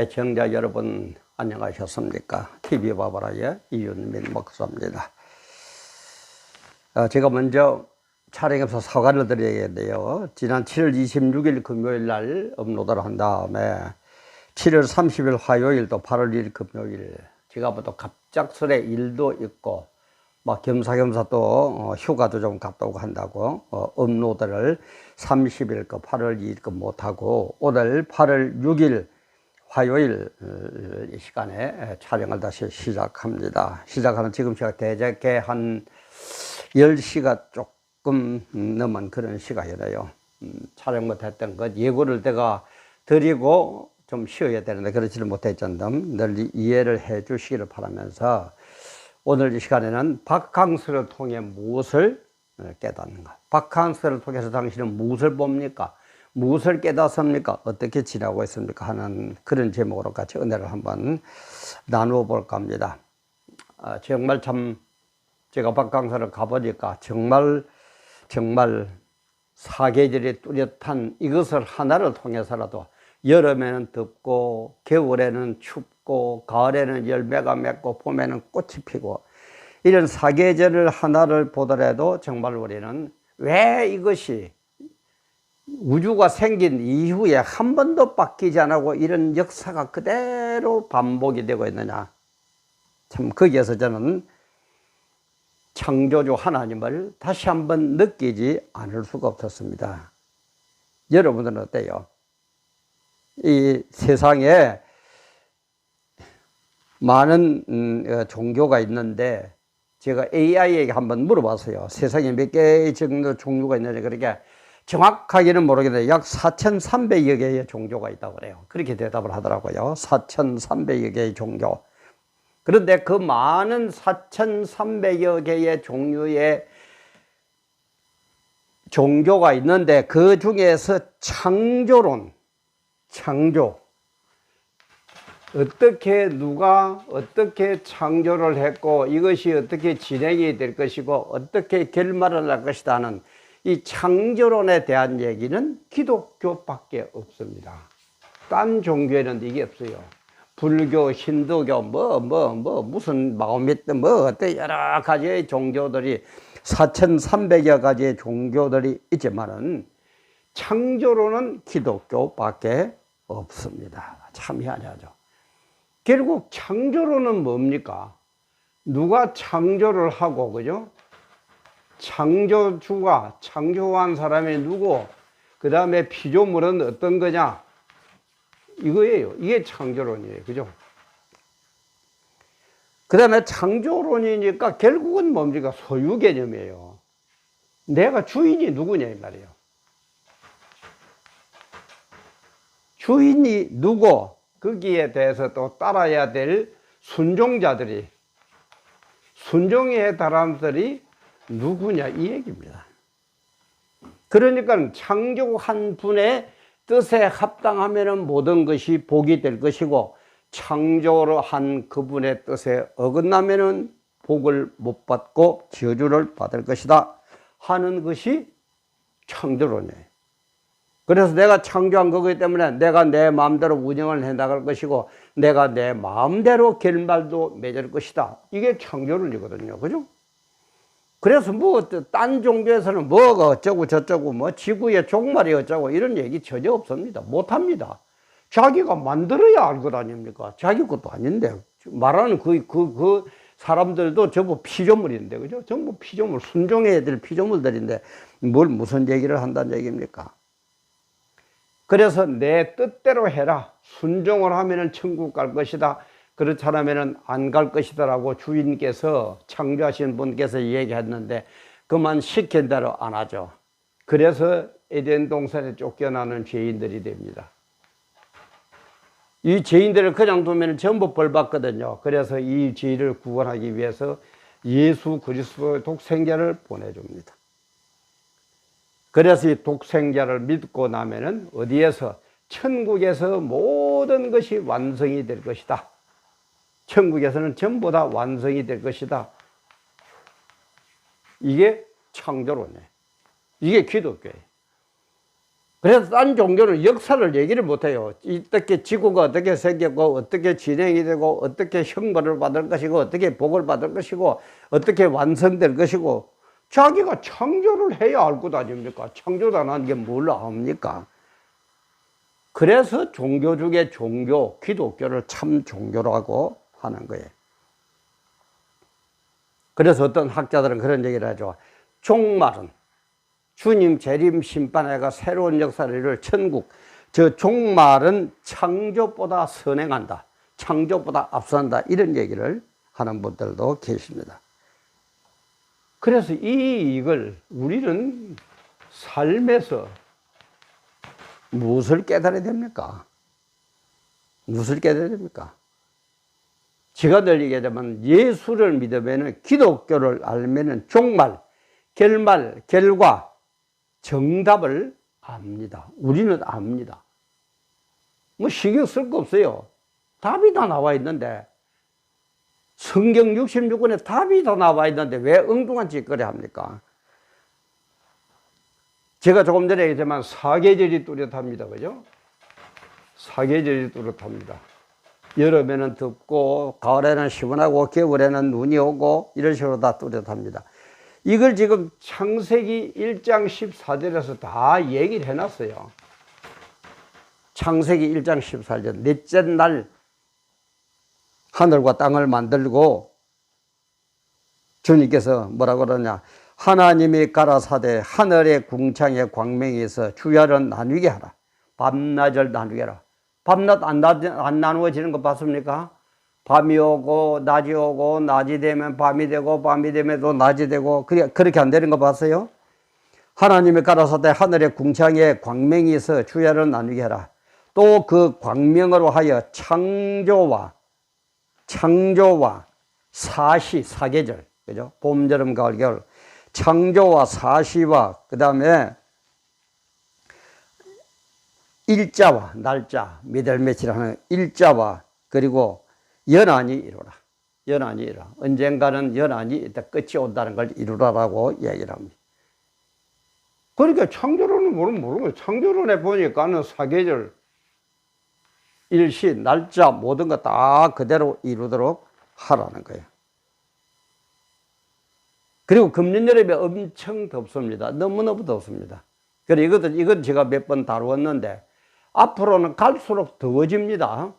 애청자 여러분 안녕하셨습니까? TV 바바라의 이윤민 목사입니다. 어, 제가 먼저 촬영에서 사과를 드려야겠네요. 지난 7월 26일 금요일 날 업로드를 한 다음에 7월 30일 화요일 또 8월 1일 금요일 제가 뭐 또 갑작스레 일도 있고 막 겸사겸사 또 어, 휴가도 좀 갔다 오고 한다고 어, 업로드를 30일 거 8월 2일 거 못하고 오늘 8월 6일 화요일 어, 이 시간에 촬영을 다시 시작합니다. 시작하는 지금 제가 대략 한 10시가 조금 넘은 그런 시간이래요. 음, 촬영 못했던 것 예고를 내가 드리고 좀 쉬어야 되는데 그렇지를 못했던 점 늘 이해를 해 주시기를 바라면서 오늘 이 시간에는 바캉스를 통해 무엇을 깨닫는가? 바캉스를 통해서 당신은 무엇을 봅니까? 무엇을 깨닫습니까? 어떻게 지나고 있습니까? 하는 그런 제목으로 같이 은혜를 한번 나누어 볼까 합니다. 아, 정말 참 제가 바캉스를 가보니까 정말 정말 사계절이 뚜렷한 이것을 하나를 통해서라도 여름에는 덥고 겨울에는 춥고 가을에는 열매가 맺고 봄에는 꽃이 피고 이런 사계절을 하나를 보더라도 정말 우리는 왜 이것이 우주가 생긴 이후에 한 번도 바뀌지 않고 이런 역사가 그대로 반복이 되고 있느냐 참 거기에서 저는 창조주 하나님을 다시 한번 느끼지 않을 수가 없었습니다. 여러분들은 어때요? 이 세상에 많은 음, 어, 종교가 있는데 제가 AI에게 한번 물어봤어요. 세상에 몇 개의 종류가 있는지 그렇게 정확하게는 모르겠는데 약 4,300여 개의 종교가 있다고 그래요. 그렇게 대답을 하더라고요. 4,300여 개의 종교. 그런데 그 많은 4,300여 개의 종류의 종교가 있는데 그 중에서 창조론, 창조. 어떻게 누가 어떻게 창조를 했고 이것이 어떻게 진행이 될 것이고 어떻게 결말을 날 것이다 하는 이 창조론에 대한 얘기는 기독교밖에 없습니다. 딴 종교에는 이게 없어요. 불교, 힌두교, 뭐, 뭐, 뭐, 무슨 마오미트, 뭐, 어때 여러 가지의 종교들이 4,300여 가지의 종교들이 있지만은 창조론은 기독교밖에 없습니다. 참 희한하죠. 결국 창조론은 뭡니까? 누가 창조를 하고, 그죠? 창조주가, 창조한 사람이 누구? 그 다음에 피조물은 어떤 거냐? 이거예요. 이게 창조론이에요. 그죠? 그 다음에 창조론이니까 결국은 뭡니까? 소유 개념이에요. 내가 주인이 누구냐, 이 말이에요. 주인이 누구? 거기에 대해서 또 따라야 될 순종자들이, 순종의 사람들이 누구냐, 이 얘기입니다. 그러니까 창조한 분의 뜻에 합당하면 모든 것이 복이 될 것이고 창조를 한 그분의 뜻에 어긋나면 복을 못 받고 저주를 받을 것이다 하는 것이 창조론이에요. 그래서 내가 창조한 거기 때문에 내가 내 마음대로 운영을 해 나갈 것이고 내가 내 마음대로 결말도 맺을 것이다. 이게 창조론이거든요. 그죠? 그래서 뭐, 딴 종교에서는 뭐가 어쩌고 저쩌고, 뭐, 지구의 종말이 어쩌고, 이런 얘기 전혀 없습니다. 못 합니다. 자기가 만들어야 알 것 아닙니까? 자기 것도 아닌데. 말하는 그, 그, 그 사람들도 전부 피조물인데, 그죠? 전부 피조물, 순종해야 될 피조물들인데, 뭘 무슨 얘기를 한다는 얘기입니까? 그래서 내 뜻대로 해라. 순종을 하면 천국 갈 것이다. 그렇지 않으면 안 갈 것이다라고 주인께서 창조하신 분께서 얘기했는데 그만 시킨 대로 안 하죠. 그래서 에덴 동산에 쫓겨나는 죄인들이 됩니다. 이 죄인들을 그냥 두면 전부 벌 받거든요. 그래서 이 죄를 구원하기 위해서 예수 그리스도의 독생자를 보내줍니다. 그래서 이 독생자를 믿고 나면은 어디에서 천국에서 모든 것이 완성이 될 것이다. 천국에서는 전부 다 완성이 될 것이다. 이게 창조론이에요. 이게 기독교예요. 그래서 딴 종교는 역사를 얘기를 못해요. 어떻게 지구가 어떻게 생겼고, 어떻게 진행이 되고, 어떻게 형벌을 받을 것이고, 어떻게 복을 받을 것이고, 어떻게 완성될 것이고, 자기가 창조를 해야 알 것 아닙니까? 창조도 안 하는 게 뭘 압니까? 그래서 종교 중에 종교, 기독교를 참 종교라고 하는 거예요. 그래서 어떤 학자들은 그런 얘기를 하죠. 종말은 주님 재림 심판회가 새로운 역사를 이룰 천국. 저 종말은 창조보다 선행한다. 창조보다 앞선다. 이런 얘기를 하는 분들도 계십니다. 그래서 이 이걸 우리는 삶에서 무엇을 깨달아야 됩니까? 무엇을 깨달아야 됩니까? 제가 늘 얘기하자면 예수를 믿으면 기독교를 알면 종말, 결말, 결과, 정답을 압니다. 우리는 압니다. 뭐 신경 쓸 거 없어요. 답이 다 나와 있는데 성경 66권에 답이 다 나와 있는데 왜 엉뚱한 짓거리 합니까? 제가 조금 전에 얘기했지만 사계절이 뚜렷합니다. 그죠? 사계절이 뚜렷합니다. 여름에는 덥고 가을에는 시원하고 겨울에는 눈이 오고 이런 식으로 다 뚜렷합니다. 이걸 지금 창세기 1장 14절에서 다 얘기를 해놨어요. 창세기 1장 14절 넷째 날 하늘과 땅을 만들고 주님께서 뭐라고 그러냐 하나님이 가라사대 하늘의 궁창의 광명에서 주야를 나누게 하라 밤낮을 나누게 하라 밤낮 안, 나, 안 나누어지는 거 봤습니까? 밤이 오고 낮이 오고 낮이 되면 밤이 되고 밤이 되면 또 낮이 되고 그렇게, 그렇게 안 되는 거 봤어요? 하나님이 가라사대 하늘의 궁창에 광명이 있어 주야를 나누게 하라. 또 그 광명으로 하여 창조와 창조와 사시 사계절 그죠? 봄, 여름, 가을, 겨울 창조와 사시와 그 다음에 일자와 날짜 미들 며칠 하는 일자와 그리고 연한이 이루라. 연한이 이루라. 언젠가는 연한이 이따 끝이 온다는 걸 이루라라고 얘기를 합니다. 그러니까 창조론은 모르면 거예요. 창조론에 보니까는 사계절, 일시, 날짜 모든 거 다 그대로 이루도록 하라는 거예요. 그리고 금년 여름에 엄청 덥습니다. 너무너무 덥습니다. 그래 이것도 이건 제가 몇 번 다루었는데 앞으로는 갈수록 더워집니다.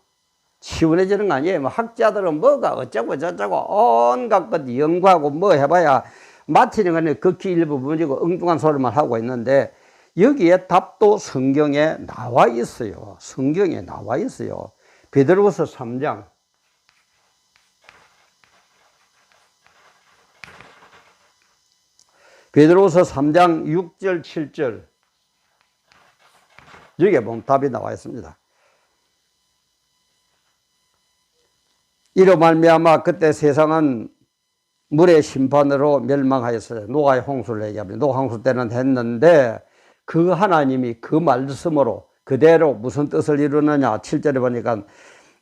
시원해지는 거 아니에요. 뭐 학자들은 뭐가 어쩌고 저쩌고 온갖 것 연구하고 뭐 해봐야 마티는 거는 극히 일부분이고 엉뚱한 소리만 하고 있는데 여기에 답도 성경에 나와 있어요. 성경에 나와 있어요. 베드로후서 3장 베드로후서 3장 6절 7절 여기에 보면 답이 나와 있습니다. 이로 말미암아 그때 세상은 물의 심판으로 멸망하였어요. 노아의 홍수를 얘기합니다. 노아 홍수 때는 했는데 그 하나님이 그 말씀으로 그대로 무슨 뜻을 이루느냐 7절에 보니까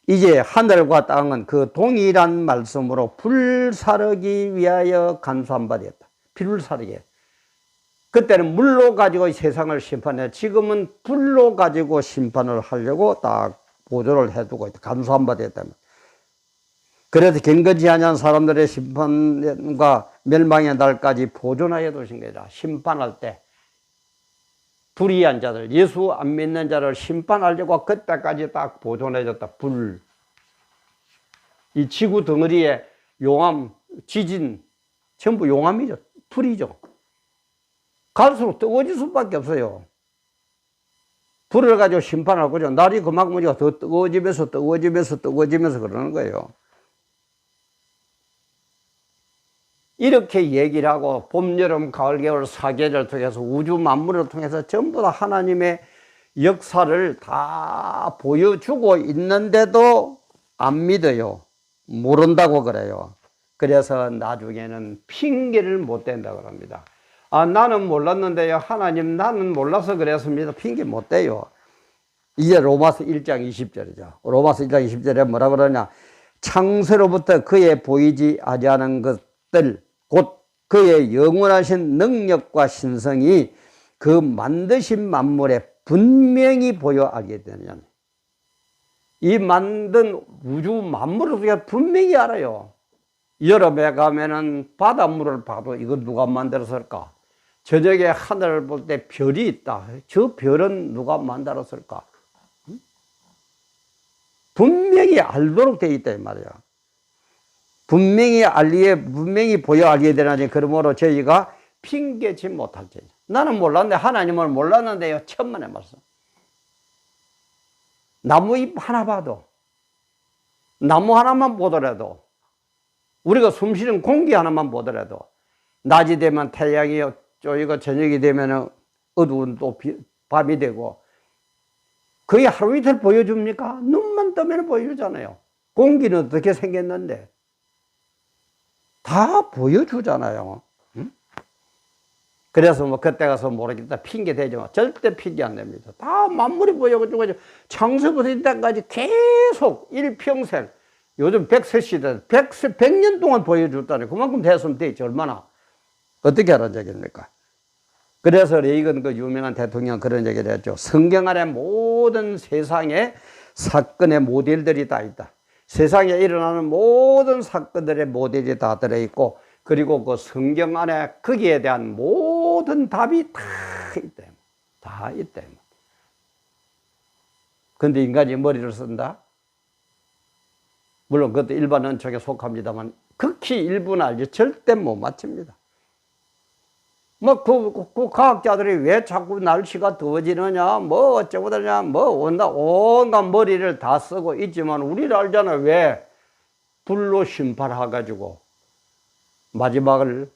이제 하늘과 땅은 그 동일한 말씀으로 불사르기 위하여 간수한 바 되었다. 사르게. 그때는 물로 가지고 세상을 심판해. 지금은 불로 가지고 심판을 하려고 딱 보조를 해두고 있다. 간수한 바 되었다. 그래서 경건지 아니한 사람들의 심판과 멸망의 날까지 보존하여 두신 거다. 심판할 때. 불의한 자들, 예수 안 믿는 자를 심판하려고 그때까지 딱 보존해줬다. 불. 이 지구 덩어리에 용암, 지진, 전부 용암이죠. 불이죠. 갈수록 뜨거워질 수밖에 없어요. 불을 가지고 심판할 거죠. 날이 그만큼 더 뜨거워지면서 뜨거워지면서 뜨거워지면서 그러는 거예요. 이렇게 얘기를 하고 봄, 여름, 가을, 겨울 사계를 통해서 우주 만물을 통해서 전부 다 하나님의 역사를 다 보여주고 있는데도 안 믿어요. 모른다고 그래요. 그래서 나중에는 핑계를 못 댄다 그럽니다. 아, 나는 몰랐는데요. 하나님, 나는 몰라서 그랬습니다. 핑계 못 대요. 이제 로마서 1장 20절이죠. 로마서 1장 20절에 뭐라 그러냐. 창세로부터 그의 보이지 아니하는 것들, 곧 그의 영원하신 능력과 신성이 그 만드신 만물에 분명히 보여 알게 되느냐. 이 만든 우주 만물을 우리가 분명히 알아요. 여름에 가면은 바닷물을 봐도 이거 누가 만들었을까? 저녁에 하늘을 볼 때 별이 있다. 저 별은 누가 만들었을까? 응? 분명히 알도록 되어 있다 이 말이야. 분명히 알리에 분명히 보여 알게 되나니 그러므로 저희가 핑계치 못할 지. 나는 몰랐는데 하나님을 몰랐는데요. 천만의 말씀. 나무 잎 하나 봐도 나무 하나만 보더라도 우리가 숨 쉬는 공기 하나만 보더라도 낮이 되면 태양이 쪼이고 저녁이 되면 어두운 또 비- 밤이 되고 거의 하루 이틀 보여줍니까? 눈만 뜨면 보여주잖아요. 공기는 어떻게 생겼는데 다 보여주잖아요. 응? 그래서 뭐 그때 가서 모르겠다 핑계 대지만 절대 핑계 안 됩니다. 다 만물이 보여가지고 창세부터 이때까지 계속 일평생 요즘 백세 시대 백세 백년 동안 보여줬다니 그만큼 됐으면 되지 얼마나 어떻게 얘기입니까? 그래서 레이건 그 유명한 대통령 그런 얘기를 했죠. 성경 안에 모든 세상의 사건의 모델들이 다 있다. 세상에 일어나는 모든 사건들의 모델이 다 들어있고, 그리고 그 성경 안에 거기에 대한 모든 답이 다 있다. 다 있다. 근데 인간이 머리를 쓴다? 물론 그것도 일반 언척에 속합니다만, 극히 일부는 알지 절대 못 맞춥니다. 뭐, 그, 그, 그 과학자들이 왜 자꾸 날씨가 더워지느냐, 뭐 어쩌고 저쩌냐, 뭐 온다, 온갖 머리를 다 쓰고 있지만 우리를 알잖아. 왜? 불로 심판해가지고 마지막을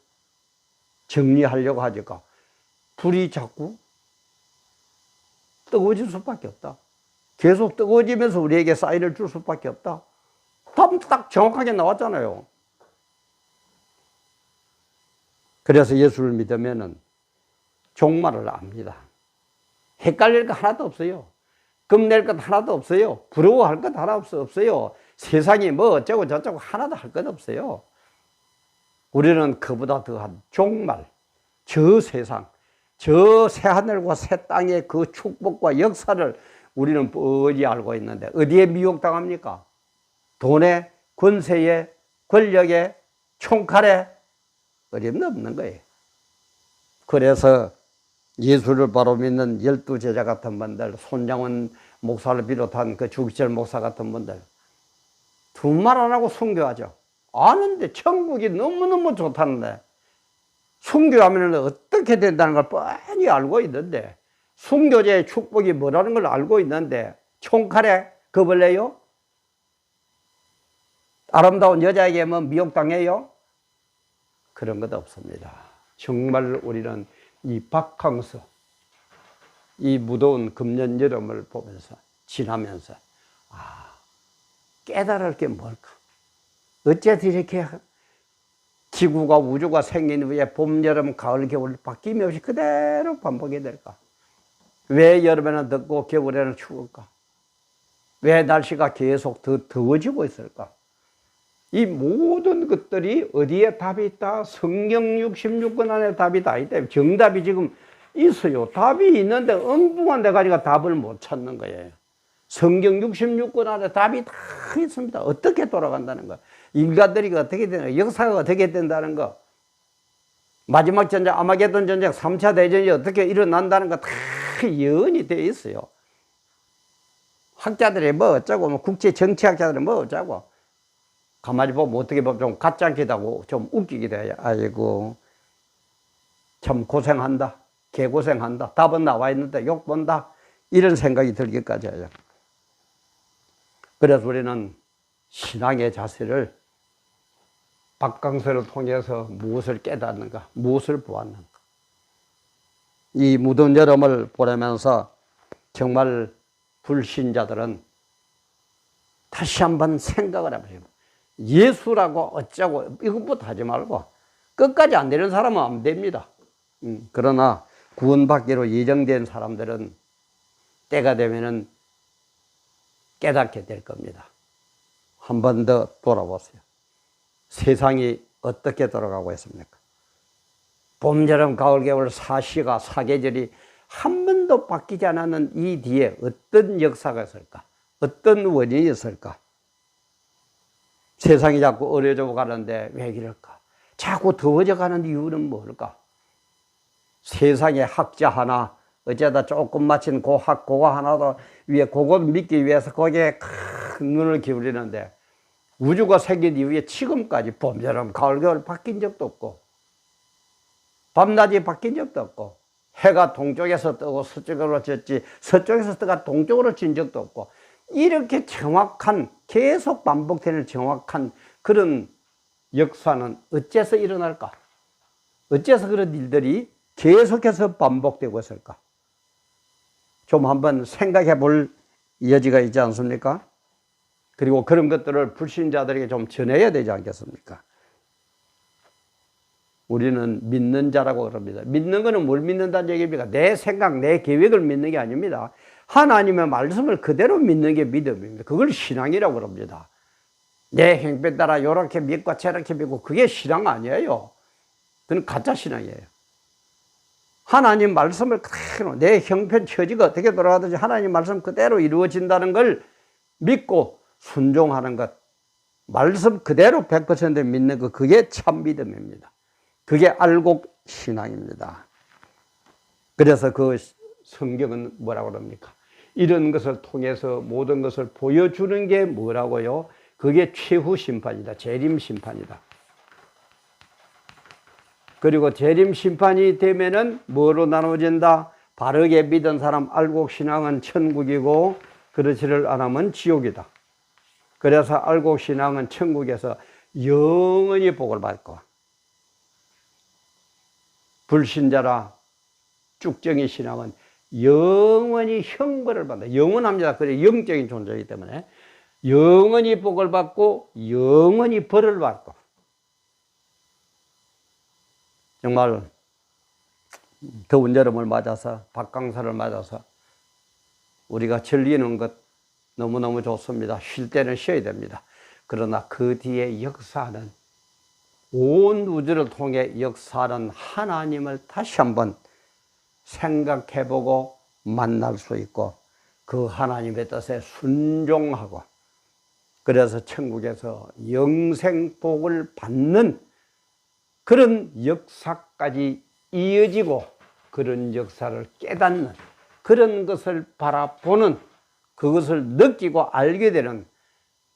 정리하려고 하니까 불이 자꾸 뜨거워질 수밖에 없다. 계속 뜨거워지면서 우리에게 사인을 줄 수밖에 없다. 답은 딱 정확하게 나왔잖아요. 그래서 예수를 믿으면은 종말을 압니다. 헷갈릴 것 하나도 없어요. 겁낼 것 하나도 없어요. 부러워할 것 하나 없어요. 세상이 뭐 어쩌고 저쩌고 하나도 할 것 없어요. 우리는 그보다 더한 종말, 저 세상, 저 새하늘과 새 땅의 그 축복과 역사를 우리는 뻔히 알고 있는데 어디에 미혹당합니까? 돈에, 권세에, 권력에, 총칼에 어림도 없는 거예요. 그래서 예수를 바로 믿는 열두 제자 같은 분들, 손장원 목사를 비롯한 그 주기철 목사 같은 분들, 두말 안 하고 순교하죠. 아는데 천국이 너무너무 좋다는데, 순교하면 어떻게 된다는 걸 뻔히 알고 있는데, 순교제의 축복이 뭐라는 걸 알고 있는데, 총칼에 겁을 내요? 아름다운 여자에게 뭐 미혹당해요? 그런 것 없습니다. 정말 우리는 이 박항서, 이 무더운 금년 여름을 보면서 지나면서 아 깨달을 게 뭘까? 어째서 이렇게 지구가 우주가 생긴 후에 봄, 여름, 가을, 겨울 바뀜없이 그대로 반복이 될까? 왜 여름에는 덥고 겨울에는 추울까? 왜 날씨가 계속 더 더워지고 있을까? 이 모든 것들이 어디에 답이 있다? 성경 66권 안에 답이 다 있다. 정답이 지금 있어요. 답이 있는데 엉뚱한 데 가지고 답을 못 찾는 거예요. 성경 66권 안에 답이 다 있습니다. 어떻게 돌아간다는 거. 인간들이 어떻게 되는 거. 역사가 어떻게 된다는 거. 마지막 전쟁, 아마게돈 전쟁, 3차 대전이 어떻게 일어난다는 거 다 예언이 되어 있어요. 학자들이 뭐 어쩌고, 뭐 국제 정치학자들이 뭐 어쩌고. 가만히 보면 어떻게 보면 좀 가짜기도 하고 좀 웃기기도 해요. 아이고, 참 고생한다. 개고생한다. 답은 나와 있는데 욕 본다. 이런 생각이 들기까지 해요. 그래서 우리는 신앙의 자세를 박강서를 통해서 무엇을 깨닫는가, 무엇을 보았는가. 이 무더운 여름을 보내면서 정말 불신자들은 다시 한번 생각을 해보세요. 예수라고 어쩌고 이것부터 하지 말고 끝까지 안 되는 사람은 안 됩니다. 음, 그러나 구원받기로 예정된 사람들은 때가 되면은 깨닫게 될 겁니다. 한 번 더 돌아보세요. 세상이 어떻게 돌아가고 있습니까? 봄, 여름, 가을, 겨울 사시가 사계절이 한 번도 바뀌지 않았는 이 뒤에 어떤 역사가 있을까? 어떤 원인이 있을까? 세상이 자꾸 어려져 가는데 왜 그럴까? 자꾸 더워져 가는 이유는 뭘까? 세상에 학자 하나, 어쩌다 조금 마친 고학, 고가 하나도 위에 그것 믿기 위해서 거기에 큰 눈을 기울이는데 우주가 생긴 이후에 지금까지 봄, 여름, 가을, 겨울 바뀐 적도 없고 밤낮이 바뀐 적도 없고 해가 동쪽에서 뜨고 서쪽으로 졌지 서쪽에서 뜨가 동쪽으로 진 적도 없고 이렇게 정확한 계속 반복되는 정확한 그런 역사는 어째서 일어날까? 어째서 그런 일들이 계속해서 반복되고 있을까? 좀 한번 생각해 볼 여지가 있지 않습니까? 그리고 그런 것들을 불신자들에게 좀 전해야 되지 않겠습니까? 우리는 믿는 자라고 그럽니다. 믿는 것은 뭘 믿는다는 얘기입니까? 내 생각, 내 계획을 믿는 게 아닙니다. 하나님의 말씀을 그대로 믿는 게 믿음입니다. 그걸 신앙이라고 그럽니다. 내 형편 따라 이렇게 믿고 저렇게 믿고 그게 신앙 아니에요. 그건 가짜 신앙이에요. 하나님 말씀을 그대로 내 형편 처지가 어떻게 돌아가든지 하나님 말씀 그대로 이루어진다는 걸 믿고 순종하는 것. 말씀 그대로 100% 믿는 것 그게 참 믿음입니다. 그게 알곡 신앙입니다. 그래서 그 성경은 뭐라고 그럽니까? 이런 것을 통해서 모든 것을 보여주는 게 뭐라고요? 그게 최후 심판이다. 재림 심판이다. 그리고 재림 심판이 되면은 뭐로 나눠진다? 바르게 믿은 사람 알곡 신앙은 천국이고 그렇지를 않으면 지옥이다. 그래서 알곡 신앙은 천국에서 영원히 복을 받고 불신자라 쭉정이 신앙은 영원히 형벌을 받는다. 영원합니다. 그래 영적인 존재이기 때문에 영원히 복을 받고 영원히 벌을 받고 정말 더운 여름을 맞아서 박강사를 맞아서 우리가 즐기는 것 너무너무 좋습니다. 쉴 때는 쉬어야 됩니다. 그러나 그 뒤에 역사는 온 우주를 통해 역사하는 하나님을 다시 한번 생각해보고 만날 수 있고 그 하나님의 뜻에 순종하고 그래서 천국에서 영생복을 받는 그런 역사까지 이어지고 그런 역사를 깨닫는 그런 것을 바라보는 그것을 느끼고 알게 되는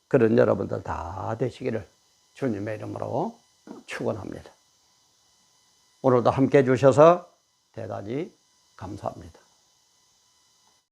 그런 여러분들 다 되시기를 주님의 이름으로 축원합니다. 오늘도 함께 해 주셔서 대단히 감사합니다.